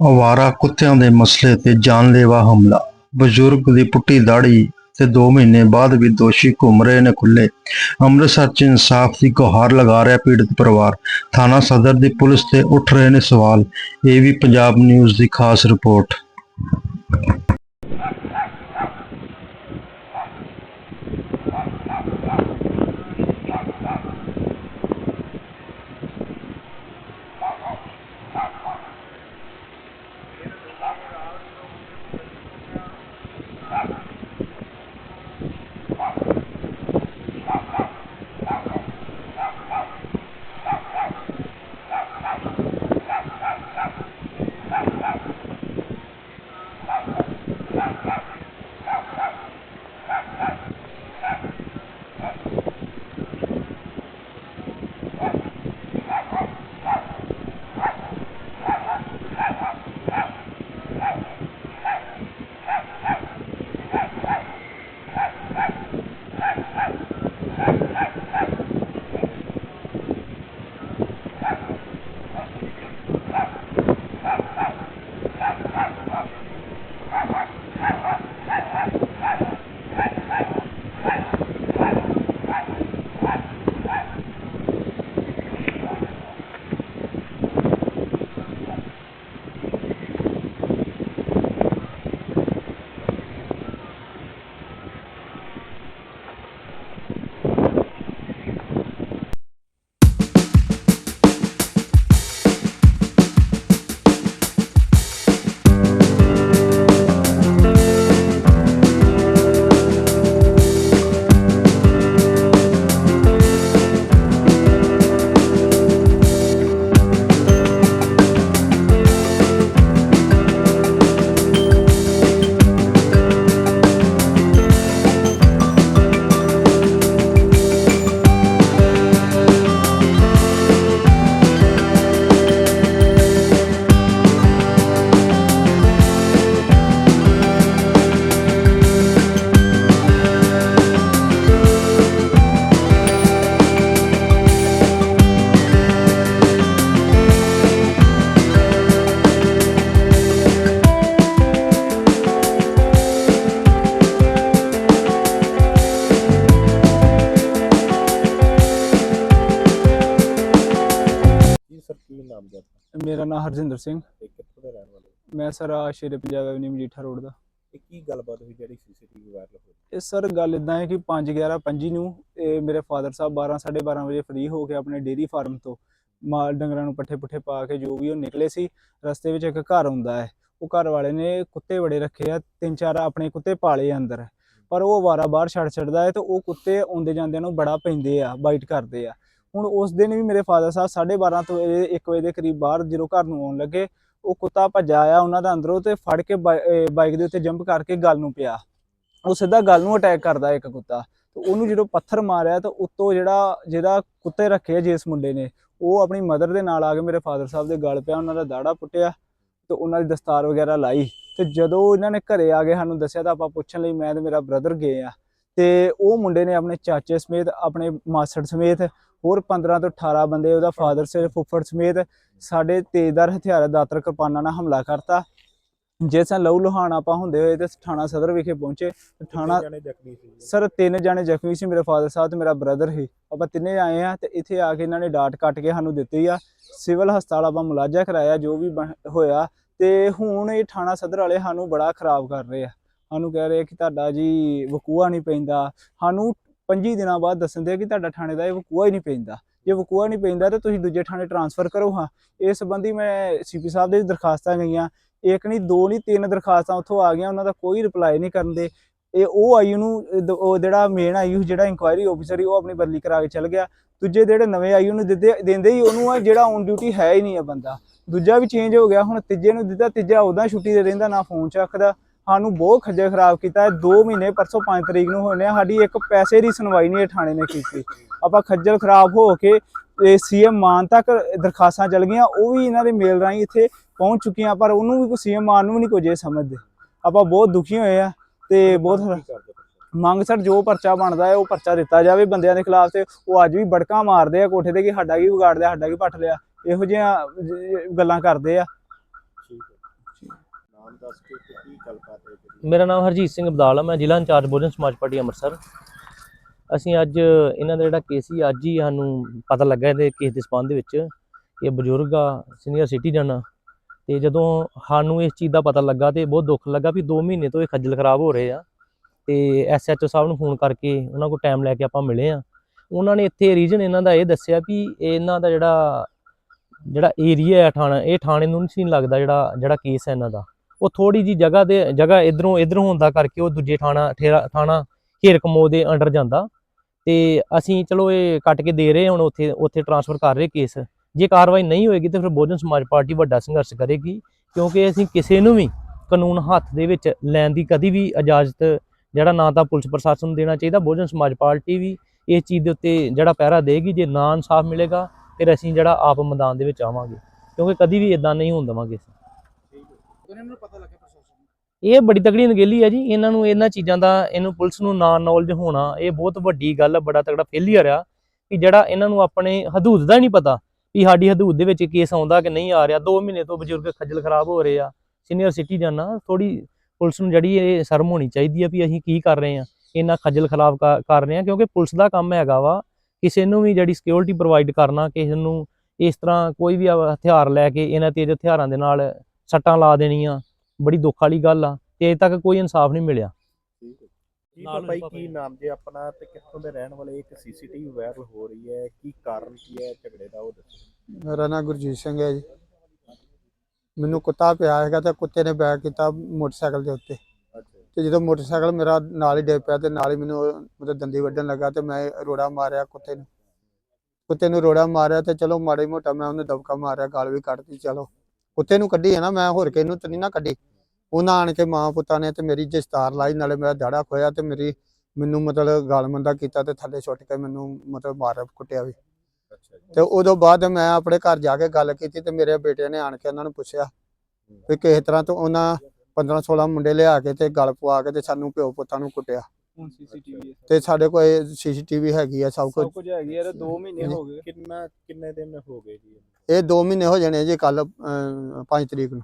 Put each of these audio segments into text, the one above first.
ਅਵਾਰਾ ਕੁੱਤਿਆਂ ਦੇ ਮਸਲੇ ਤੇ ਜਾਨਲੇਵਾ ਹਮਲਾ। ਬਜ਼ੁਰਗ ਦੀ ਪੁੱਟੀ ਦਾੜੀ ਤੇ 2 ਮਹੀਨੇ ਬਾਅਦ ਵੀ ਦੋਸ਼ੀ ਘੁੰਮ ਰਹੇ ਨੇ ਖੁੱਲੇ ਅੰਮ੍ਰਿਤਸਰ ਚ ਇਨਸਾਫ ਦੀ ਗੁਹਾਰ ਲਗਾ ਰਿਹਾ ਪੀੜਤ ਪਰਿਵਾਰ। ਥਾਣਾ ਸਦਰ ਦੀ ਪੁਲਿਸ ਤੇ ਉੱਠ ਰਹੇ ਨੇ ਸਵਾਲ। ਇਹ ਵੀ ਪੰਜਾਬ ਨਿਊਜ਼ ਦੀ ਖਾਸ ਰਿਪੋਰਟ। ਹਰਜਿੰਦਰ ਸਿੰਘ। ਤੇ ਕਿੱਥੋਂ ਦੇ ਰਹਿਣ ਵਾਲੇ? ਹੋ? ਮੈਂ sir Shere Punjab avenue Majitha road ਦਾ। ਇਹ ਕੀ ਗੱਲਬਾਤ ਹੋਈ ਜਿਹੜੀ ਸੀਸੀਟੀਵੀ ਵਾਇਰਲ ਹੋਈ? ਇਹ ਸਰ ਗੱਲ ਇਦਾਂ ਹੈ ਕਿ 5 11 25 ਨੂੰ ਇਹ ਮੇਰੇ ਫਾਦਰ ਸਾਹਿਬ 12 12:30 ਵਜੇ ਫ੍ਰੀ ਹੋ ਕੇ ਆਪਣੇ ਡੇਰੀ ਫਾਰਮ ਤੋਂ ਮਾਲ ਡੰਗਰਾਂ ਨੂੰ ਪੱਠੇ ਪੁੱਠੇ ਪਾ ਕੇ ਜੋ ਵੀ ਉਹ ਨਿਕਲੇ ਸੀ ਰਸਤੇ ਵਿੱਚ ਇੱਕ ਘਰ ਹੁੰਦਾ ਹੈ। ਉਹ ਘਰ ਵਾਲੇ ਨੇ ਕੁੱਤੇ ਬੜੇ ਰੱਖੇ ਆ ਤਿੰਨ ਚਾਰ ਆਪਣੇ ਕੁੱਤੇ ਪਾਲੇ ਆ ਅੰਦਰ। ਪਰ ਉਹ ਵਾਰਾ ਬਾਹਰ ਛੱਡ ਛੱਡਦਾ ਹੈ ਤੇ ਉਹ ਕੁੱਤੇ ਆਉਂਦੇ ਜਾਂਦੇ ਨੂੰ ਬੜਾ ਪੈਂਦੇ ਆ ਬਾਈਟ ਕਰਦੇ ਆ। ਹੁਣ ਉਸ ਦਿਨ ਵੀ ਮੇਰੇ ਫਾਦਰ ਸਾਹਿਬ 12:30 ਤੋਂ 1 ਵਜੇ ਦੇ ਕਰੀਬ ਬਾਹਰ ਜਦੋਂ ਘਰ ਨੂੰ ਆਉਣ ਲੱਗੇ, ਉਹ ਕੁੱਤਾ ਭੱਜਾ ਆਇਆ ਉਹਨਾਂ ਦਾ ਅੰਦਰੋਂ ਤੇ ਫੜ ਕੇ ਬਾਈਕ ਦੇ ਉੱਤੇ ਜੰਪ ਕਰਕੇ ਗੱਲ ਨੂੰ ਪਿਆ। ਉਹ ਸਿੱਧਾ ਗੱਲ ਨੂੰ ਅਟੈਕ ਕਰਦਾ ਇੱਕ ਕੁੱਤਾ। ਤੇ ਉਹਨੂੰ ਜਦੋਂ ਪੱਥਰ ਮਾਰਿਆ ਤਾਂ ਉੱਤੋਂ ਜਿਹੜਾ, ਜਿਹਦਾ ਕੁੱਤੇ ਰੱਖੇ ਜਿਸ ਮੁੰਡੇ ਨੇ, ਉਹ ਆਪਣੀ ਮਦਰ ਦੇ ਨਾਲ ਆ ਕੇ ਮੇਰੇ ਫਾਦਰ ਸਾਹਿਬ ਦੇ ਗਲ ਪਿਆ, ਉਹਨਾਂ ਦਾ ਦਾੜਾ ਪੁੱਟਿਆ ਤੇ ਉਹਨਾਂ ਦੀ ਦਸਤਾਰ ਵਗੈਰਾ ਲਾਈ। ਤੇ ਜਦੋਂ ਇਹਨਾਂ ਨੇ ਘਰੇ ਆ ਕੇ ਸਾਨੂੰ ਦੱਸਿਆ ਤਾਂ ਆਪਾਂ ਪੁੱਛਣ ਲਈ ਮੈਂ ਤੇ ਮੇਰਾ ਬ੍ਰਦਰ ਗਏ ਆ। ਤੇ ਉਹ ਮੁੰਡੇ ਨੇ ਆਪਣੇ ਚਾਚੇ ਸਮੇਤ, ਆਪਣੇ ਮਾਸੜ ਸਮੇਤ ਹੋਰ 15 ਤੋਂ 18 ਬੰਦੇ ਉਹਦਾ ਫਾਦਰ ਸੇ ਫੁੱਫੜ ਸਮੇਤ ਸਾਡੇ ਤੇਜ਼ਦਾਰ ਹਥਿਆਰ ਦਾਤਰ ਕਿਰਪਾਨਾਂ ਨਾਲ ਹਮਲਾ ਕਰਤਾ। ਜਿਸ ਨਾਲ ਲਹੂ ਲੁਹਾਨ ਆਪਾਂ ਹੁੰਦੇ ਹੋਏ ਤੇ ਥਾਣਾ ਸਦਰ ਵਿਖੇ ਪਹੁੰਚੇ ਥਾਣਾ? ਸਰ ਤਿੰਨ ਜਾਣੇ ਜ਼ਖਮੀ ਸੀ ਮੇਰੇ ਫਾਦਰ ਸਾਹਿਬ ਤੇ ਮੇਰਾ ਬ੍ਰਦਰ ਸੀ। ਆਪਾਂ ਤਿੰਨੇ ਆਏ ਆ ਤੇ ਇੱਥੇ ਆ ਕੇ ਇਹਨਾਂ ਨੇ ਡਾਟ ਕੱਟ ਕੇ ਸਾਨੂੰ ਦਿੱਤੀ ਆ। ਸਿਵਲ ਹਸਪਤਾਲ ਆਪਾਂ ਮੁਲਾਜ਼ਾ ਕਰਾਇਆ ਜੋ ਵੀ ਹੋਇਆ ਤੇ ਹੁਣ ਇਹ ਥਾਣਾ ਸਦਰ ਵਾਲੇ ਸਾਨੂੰ ਬੜਾ ਖਰਾਬ ਕਰ ਰਹੇ ਆ। ਸਾਨੂੰ ਕਹਿ ਰਹੇ ਕਿ ਤੁਹਾਡਾ ਜੀ ਵਕੂਆ ਨਹੀਂ ਪੈਂਦਾ। ਸਾਨੂੰ 25 ਦਿਨਾਂ ਬਾਅਦ ਦੱਸਣ ਦੇ ਕਿ ਤੁਹਾਡਾ ਥਾਣੇ ਦਾ ਇਹ ਵਕੂਆ ਹੀ ਨਹੀਂ ਪੈਂਦਾ। ਜੇ ਵਕੂਆ ਨਹੀਂ ਪੈਂਦਾ ਤਾਂ ਤੁਸੀਂ ਦੂਜੇ ਥਾਣੇ ਟਰਾਂਸਫਰ ਕਰੋ ਹਾਂ। ਇਸ ਸੰਬੰਧੀ ਮੈਂ ਸੀਪੀ ਸਾਹਿਬ ਦੇ ਦਰਖਾਸਤਾਂ ਗਈਆਂ। ਇੱਕ ਨਹੀਂ, ਦੋ ਨਹੀਂ, ਤਿੰਨ ਦਰਖਾਸਤਾਂ ਉੱਥੋਂ ਆ ਗਈਆਂ। ਉਹਨਾਂ ਦਾ ਕੋਈ ਰਿਪਲਾਈ ਨਹੀਂ ਕਰਨ ਦੇ। ਇਹ ਉਹ ਆਈ ਨੂੰ ਉਹ ਜਿਹੜਾ ਮੇਨ ਆਈ ਜਿਹੜਾ ਇਨਕੁਆਇਰੀ ਆਫੀਸਰ ਸੀ ਉਹ ਆਪਣੀ ਬਦਲੀ ਕਰਾ ਕੇ ਚਲ ਗਿਆ। ਦੂਜੇ ਜਿਹੜੇ ਨਵੇਂ ਆਈ ਨੂੰ ਦਿੰਦੇ ਦਿੰਦੇ ਹੀ ਉਹਨੂੰ ਆ ਜਿਹੜਾ ਔਨ ਡਿਊਟੀ ਹੈ ਹੀ ਨਹੀਂ ਆ ਬੰਦਾ। ਦੂਜਾ ਵੀ ਚੇਂਜ ਹੋ ਗਿਆ। ਹੁਣ ਤੀਜੇ ਨੂੰ ਦਿੱਤਾ, ਤੀਜਾ ਉਦਾਂ ਛੁੱਟੀ ਤੇ ਰਹਿੰਦਾ ਨਾ ਫੋਨ ਚੱਕਦਾ। ਸਾਨੂੰ ਬਹੁਤ ਖੱਜੇ ਖਰਾਬ ਕੀਤਾ ਹੈ। 2 ਮਹੀਨੇ ਪਰਸੋਂ 5 ਤਰੀਕ ਨੂੰ ਹੋਣੇ ਆ, ਸਾਡੀ ਇੱਕ ਪੈਸੇ ਦੀ ਸੁਣਵਾਈ ਨਹੀਂ ਥਾਣੇ ਨੇ ਕੀਤੀ। ਆਪਾਂ ਖੱਜਲ ਖਰਾਬ ਹੋ ਕੇ ਸੀਐਮ ਮਾਨ ਤੱਕ ਦਰਖਾਸਤਾਂ ਚਲ ਗਈਆਂ ਉਹ ਵੀ ਇਹਨਾਂ ਦੇ ਮੇਲ ਰਾਹੀਂ ਇੱਥੇ ਪਹੁੰਚ ਚੁੱਕੀਆਂ ਪਰ ਉਹਨੂੰ ਵੀ ਕੋਈ ਸੀਐਮ ਮਾਨ ਨੂੰ ਵੀ ਨਹੀਂ ਕੁਝ ਸਮਝਦੇ। ਆਪਾਂ ਬਹੁਤ ਦੁਖੀ ਹੋਏ ਆ ਤੇ ਬਹੁਤ? ਮੰਗ ਸਰ ਜੋ ਪਰਚਾ ਬਣਦਾ ਹੈ ਉਹ ਪਰਚਾ ਦਿੱਤਾ ਜਾਵੇ ਬੰਦਿਆਂ ਦੇ ਖਿਲਾਫ ਤੇ ਉਹ ਅੱਜ ਵੀ ਬੜਕਾ ਮਾਰਦੇ ਆ ਕੋਠੇ ਤੇ ਕਿ ਸਾਡਾ ਕੀ ਵਿਗਾੜ ਲਿਆ ਸਾਡਾ ਕੀ ਪੱਟ ਲਿਆ। ਇਹੋ ਜਿਹੀਆਂ ਗੱਲਾਂ ਕਰਦੇ ਆ। ਦੱਸ ਕੇ ਕਿ ਕੀ ਗੱਲਬਾਤ ਹੈ ਜਿਹੜੀ ਮੇਰਾ ਨਾਮ ਹਰਜੀਤ ਸਿੰਘ ਬਦਾਲ ਆ, ਮੈਂ ਜ਼ਿਲ੍ਹਾ ਇੰਚਾਰਜ ਬਹੁਜਨ ਸਮਾਜ ਪਾਰਟੀ ਅੰਮ੍ਰਿਤਸਰ। ਅਸੀਂ ਅੱਜ ਇਹਨਾਂ ਦਾ ਜਿਹੜਾ ਕੇਸ ਸੀ, ਅੱਜ ਹੀ ਸਾਨੂੰ ਪਤਾ ਲੱਗਾ ਇਹਦੇ ਕੇਸ ਦੇ ਸੰਬੰਧ ਵਿੱਚ ਇਹ ਬਜ਼ੁਰਗ ਆ, ਸੀਨੀਅਰ ਸਿਟੀਜ਼ਨ ਆ। ਤੇ ਜਦੋਂ ਸਾਨੂੰ ਇਸ ਚੀਜ਼ ਦਾ ਪਤਾ ਲੱਗਾ ਤੇ ਬਹੁਤ ਦੁੱਖ ਲੱਗਾ ਵੀ 2 ਮਹੀਨੇ ਤੋਂ ਇਹ ਖੱਜਲ ਖਰਾਬ ਹੋ ਰਹੇ ਆ। ਤੇ ਐਸਐਚਓ ਸਾਹਿਬ ਨੂੰ ਫੋਨ ਕਰਕੇ ਉਹਨਾਂ ਕੋਲ ਟਾਈਮ ਲੈ ਕੇ ਆਪਾਂ ਮਿਲੇ ਆ। ਉਹਨਾਂ ਨੇ ਇੱਥੇ ਰੀਜਨ ਇਹਨਾਂ ਦਾ ਇਹ ਦੱਸਿਆ ਵੀ ਇਹਨਾਂ ਦਾ ਜਿਹੜਾ ਜਿਹੜਾ ਏਰੀਆ ਹੈ ਥਾਣਾ, ਇਹ ਥਾਣੇ ਨੂੰ ਨਹੀਂ ਸੀ ਲੱਗਦਾ ਜਿਹੜਾ ਜਿਹੜਾ ਕੇਸ ਹੈ ਇਹਨਾਂ ਦਾ। ਉਹ ਥੋੜੀ ਜੀ ਜਗ੍ਹਾ ਦੇ, ਜਗ੍ਹਾ ਇਧਰੋਂ ਇਧਰੋਂ ਹੁੰਦਾ ਕਰਕੇ ਉਹ ਦੂਜੇ ਥਾਣਾ, ਠੇਰਾ, ਥਾਣਾ ਘੇਰ ਕਮੋ ਦੇ ਅੰਡਰ ਜਾਂਦਾ। ਤੇ ਅਸੀਂ ਚਲੋ ਇਹ ਕੱਟ ਕੇ ਦੇ ਰਹੇ ਹੁਣ ਉੱਥੇ ਉੱਥੇ ਟਰਾਂਸਫਰ ਕਰ ਰਹੇ ਕੇਸ ਜੇ ਕਾਰਵਾਈ ਨਹੀਂ ਹੋਏਗੀ ਤੇ ਫਿਰ ਬਹੁਜਨ ਸਮਾਜ ਪਾਰਟੀ ਵੱਡਾ ਸੰਘਰਸ਼ ਕਰੇਗੀ, ਕਿਉਂਕਿ ਅਸੀਂ ਕਿਸੇ ਨੂੰ ਵੀ ਕਾਨੂੰਨ ਹੱਥ ਦੇ ਵਿੱਚ ਲੈਣ ਦੀ ਕਦੀ ਵੀ ਇਜਾਜ਼ਤ, ਜਿਹੜਾ ਨਾ ਤਾਂ ਪੁਲਿਸ ਪ੍ਰਸ਼ਾਸਨ ਨੂੰ ਦੇਣਾ ਚਾਹੀਦਾ, ਬਹੁਜਨ ਸਮਾਜ ਪਾਰਟੀ ਵੀ ਇਸ ਚੀਜ਼ ਦੇ ਉੱਤੇ ਜਿਹੜਾ ਪਹਿਰਾ ਦੇਗੀ, ਜੇ ਨਾ ਇਨਸਾਫ ਮਿਲੇਗਾ, ਫਿਰ ਅਸੀਂ ਜਿਹੜਾ ਆਪ ਮੈਦਾਨ ਦੇ ਵਿੱਚ ਆਵਾਂਗੇ। ਕਿਉਂਕਿ ਕਦੀ ਵੀ ਇਦਾਂ ਨਹੀਂ ਹੋਣ ਦੇਵਾਂਗੇ ਅਸੀਂ। ਉਹਨਾਂ ਨੂੰ ਪਤਾ ਲੱਗਿਆ ਪ੍ਰਸ਼ਾਸਨ ਨੂੰ। ਇਹ ਬੜੀ ਤਕੜੀ ਨਗੇਲੀ ਹੈ ਜੀ, ਇਹਨਾਂ ਨੂੰ ਇਹਨਾਂ ਚੀਜ਼ਾਂ ਦਾ, ਇਹਨੂੰ ਪੁਲਿਸ ਨੂੰ ਨਾ ਨੌਲੇਜ ਹੋਣਾ, ਇਹ ਬਹੁਤ ਵੱਡੀ ਗੱਲ ਹੈ ਬੜਾ ਤਗੜਾ ਫੇਲੀਅਰ ਆ ਕਿ ਜਿਹੜਾ ਇਹਨਾਂ ਨੂੰ ਆਪਣੇ ਹਦੂਦ ਦਾ ਨਹੀਂ ਪਤਾ ਵੀ ਸਾਡੀ ਹਦੂਦ ਦੇ ਵਿੱਚ ਕੇਸ ਆਉਂਦਾ ਕਿ ਨਹੀਂ ਆ ਰਿਹਾ। 2 ਮਹੀਨੇ ਤੋਂ ਬਜ਼ੁਰਗ ਖੱਜਲ ਖਰਾਬ ਹੋ ਰਹੇ ਆ ਸੀਨੀਅਰ ਸਿਟੀਜ਼ਨ ਆ ਥੋੜੀ ਪੁਲਿਸ ਨੂੰ ਜਿਹੜੀ ਇਹ ਸ਼ਰਮ ਹੋਣੀ ਚਾਹੀਦੀ ਆ ਵੀ ਅਸੀਂ ਕੀ ਕਰ ਰਹੇ ਆ ਇਹਨਾਂ ਖੱਜਲ ਖਰਾਬ ਕਰ ਕਰ ਰਹੇ ਆ, ਕਿਉਂਕਿ ਪੁਲਿਸ ਦਾ ਕੰਮ ਹੈਗਾ ਵਾ, ਕਿਸੇ ਨੂੰ ਵੀ ਜਿਹੜੀ ਸਿਕਿਉਰਿਟੀ ਪ੍ਰੋਵਾਈਡ ਕਰਨਾ, ਕਿਸੇ ਨੂੰ ਇਸ ਤਰ੍ਹਾਂ ਕੋਈ ਵੀ ਹਥਿਆਰ ਲੈ ਕੇ ਇਹਨਾਂ ਤੇਜ਼ ਹਥਿਆਰਾਂ ਦੇ ਨਾਲ ਸੱਟਾਂ ਲਾ ਦੇਣੀਆਂ ਬੜੀ ਦੁੱਖ ਵਾਲੀ ਗੱਲ ਆ ਤੇ ਅਜੇ ਤੱਕ ਕੋਈ ਇਨਸਾਫ ਨਹੀਂ ਮਿਲਿਆ। ਠੀਕ ਹੈ ਕੀ ਨਾਲ ਬਾਈ ਹੋਈ ਕੀ ਨਾਮ ਜੇ ਆਪਣਾ ਤੇ ਕਿੱਥੋਂ ਦੇ ਰਹਿਣ ਵਾਲੇ ਇੱਕ ਸੀਸੀਟੀਵੀ ਵਾਇਰਲ ਹੋ ਰਹੀ ਹੈ ਕੀ ਕਾਰਨ ਕੀ ਹੈ ਝਗੜੇ ਦਾ ਉਹ ਦੱਸੋ। ਮੇਰਾ ਨਾਮ ਗੁਰਜੀਤ ਸਿੰਘ ਹੈ ਜੀ। ਮੈਨੂੰ ਕੁੱਤਾ ਪਿਆ ਹੈਗਾ ਤੇ ਕੁੱਤੇ ਨੇ ਬੈਕ ਕੀਤਾ ਮੋਟਰਸਾਈਕਲ ਦੇ ਉੱਤੇ। ਤੇ ਜਦੋਂ ਮੋਟਰਸਾਈਕਲ ਮੇਰਾ ਨਾਲ ਹੀ ਡਿੱਗ ਪਿਆ ਤੇ ਨਾਲ ਹੀ ਮੈਨੂੰ ਮਤਲਬ ਦੰਦੀ ਵੱਢਣ ਲੱਗਾ ਤੇ ਮੈਂ ਰੋੜਾ ਮਾਰਿਆ ਕੁੱਤੇ ਨੂੰ। ਕੁੱਤੇ ਨੂੰ ਰੋੜਾ ਮਾਰਿਆ ਤੇ ਚਲੋ ਮਾੜਾ ਮੋਟਾ ਮੈਂ ਉਹਨੇ ਦਬਕਾ ਮਾਰਿਆ ਗਾਲ ਵੀ ਕੱਢਤੀ ਚਲੋ। ਕੁੱਤੇ ਨੂੰ ਕੱਢੀ ਹੈ ਨਾ ਮੈਂ ਹੋਰ ਕਿਹਨੂੰ ਤਾਂ ਨਹੀਂ ਨਾ ਕੱਢੀ। ਉਹਨਾਂ ਆਣ ਕੇ ਮਾਂ ਪੁੱਤਾਂ ਨੇ ਤੇ ਮੇਰੀ ਜਸਤਾਰ ਲਾਈ ਨਾਲੇ ਮੇਰਾ ਦਾੜਾ ਖੋਇਆ ਤੇ ਮੇਰੀ ਮੈਨੂੰ ਮਤਲਬ ਗਾਲ ਮੰਦਾ ਕੀਤਾ ਤੇ ਥੱਲੇ ਸੁੱਟ ਕੇ ਮੈਨੂੰ ਮਤਲਬ ਮਾਰਿਆ ਕੁੱਟਿਆ ਵੀ। ਤੇ ਉਦੋਂ ਬਾਅਦ ਮੈਂ ਆਪਣੇ ਘਰ ਜਾ ਕੇ ਗੱਲ ਕੀਤੀ ਤੇ ਮੇਰੇ ਬੇਟੇ ਨੇ ਆਣ ਕੇ ਉਹਨਾਂ ਨੂੰ ਪੁੱਛਿਆ ਵੀ ਕਿਸੇ ਤਰ੍ਹਾਂ ਤੋਂ ਉਹਨਾਂ 15 16 ਮੁੰਡੇ ਲਿਆ ਕੇ ਤੇ ਗਲ ਪਵਾ ਕੇ ਤੇ ਸਾਨੂੰ ਪਿਓ ਪੁੱਤਾਂ ਨੂੰ ਕੁੱਟਿਆ। ਤੇ ਸਾਡੇ ਕੋਲ ਸੀਸੀਟੀਵੀ ਹੈਗੀ ਆ ਸਭ ਕੁਝ ਸਭ ਕੁਝ ਹੈਗੀ ਯਾਰ 2 ਮਹੀਨੇ ਹੋ ਗਏ। ਕਿੰਨਾ ਕਿੰਨੇ ਦਿਨ ਹੋ ਗਏ ਜੀ? ਇਹ 2 ਮਹੀਨੇ ਹੋ ਜਾਣੇ ਜੀ ਕੱਲ 5 ਤਰੀਕ ਨੂੰ।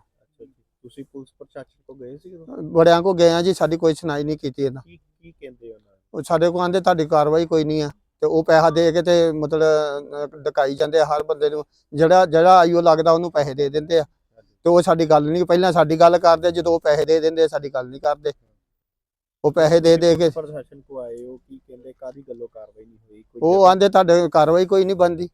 ਤੁਸੀਂ ਪੁਲਿਸ ਪ੍ਰਸ਼ਾਸਨ ਕੋ ਗਏ ਸੀ? ਬੜਿਆਂ ਕੋ ਗਏ ਆ ਜੀ ਸਾਡੀ ਕੋਈ ਸੁਣਾਈ ਨਹੀਂ ਕੀਤੀ ਇਹਨਾਂ। ਕੀ ਕੀ ਕਹਿੰਦੇ ਉਹਨਾਂ? ਉਹ ਸਾਡੇ ਕੋਲ ਆਂਦੇ ਤੁਹਾਡੀ ਕਾਰਵਾਈ ਕੋਈ ਨਹੀਂ ਆ। ਤੇ ਉਹ ਪੈਸਾ ਦੇ ਕੇ ਤੇ ਮਤਲਬ ਡਕਾਈ ਜਾਂਦੇ ਆ ਹਰ ਬੰਦੇ ਨੂੰ। ਜਿਹੜਾ ਜਿਹੜਾ ਆਈਓ ਲੱਗਦਾ ਉਹਨੂੰ ਪੈਸੇ ਦੇ ਦਿੰਦੇ ਆ। ਤੇ ਉਹ ਸਾਡੀ ਗੱਲ ਨਹੀਂ ਪਹਿਲਾਂ ਸਾਡੀ ਗੱਲ ਕਰਦੇ ਜਦੋਂ ਉਹ ਪੈਸੇ ਦੇ ਦਿੰਦੇ ਸਾਡੀ ਗੱਲ ਨਹੀਂ ਕਰਦੇ। ਉਹ ਪੈਸੇ ਦੇ ਦੇ ਕੇ ਪ੍ਰਸ਼ਾਸਨ ਕੋ ਆਏ ਹੋ ਕੀ ਕਹਿੰਦੇ ਕਾਦੀ ਗੱਲੋਂ ਕਾਰਵਾਈ ਨਹੀਂ ਹੋਈ? ਕੋਈ ਉਹ ਆਂਦੇ ਤੁਹਾਡੇ ਕਾਰਵਾਈ ਕੋਈ ਨਹੀਂ ਬਣਦੀ।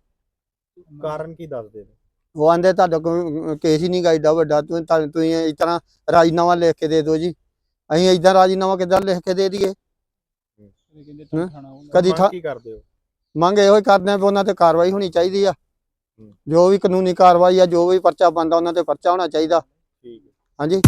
ਕਾਰਨ ਕੀ ਦੱਸਦੇ ਨੇ? ਉਹ ਆਂਦੇ ਤੁਹਾਡਾ ਕੋਈ ਕੇਸ ਹੀ ਨਹੀਂ ਗਾ ਏਡਾ ਵੱਡਾ। ਤੁਸੀਂ ਤੁਹਾਨੂੰ- ਤੁਸੀਂ ਇਸ ਤਰ੍ਹਾਂ ਰਾਜੀਨਾਮਾ ਲਿਖ ਕੇ ਦੇ ਦਿਓ ਜੀ। ਅਸੀਂ ਇਦਾਂ ਰਾਜੀਨਾਮਾ ਕਿੱਦਾਂ ਲਿਖ ਕੇ ਦੇ ਦਈਏ? ਕਹਿੰਦੇ। ਕਦੀ ਮੰਗ ਥਾ- ਕੀ ਕਰਦੇ ਹੋ? ਮੰਗ ਇਹੋ ਹੀ ਕਰਦੇ ਆ ਵੀ ਉਹਨਾਂ ਤੇ ਕਾਰਵਾਈ ਹੋਣੀ ਚਾਹੀਦੀ ਆ। ਹੂੰ। ਜੋ ਵੀ ਕਾਨੂੰਨੀ ਕਾਰਵਾਈ ਆ ਜੋ ਵੀ ਪਰਚਾ ਬੰਦਾ ਉਹਨਾਂ ਤੇ ਪਰਚਾ ਹੋਣਾ ਚਾਹੀਦਾ। ਠੀਕ ਹੈ। ਹਾਂਜੀ।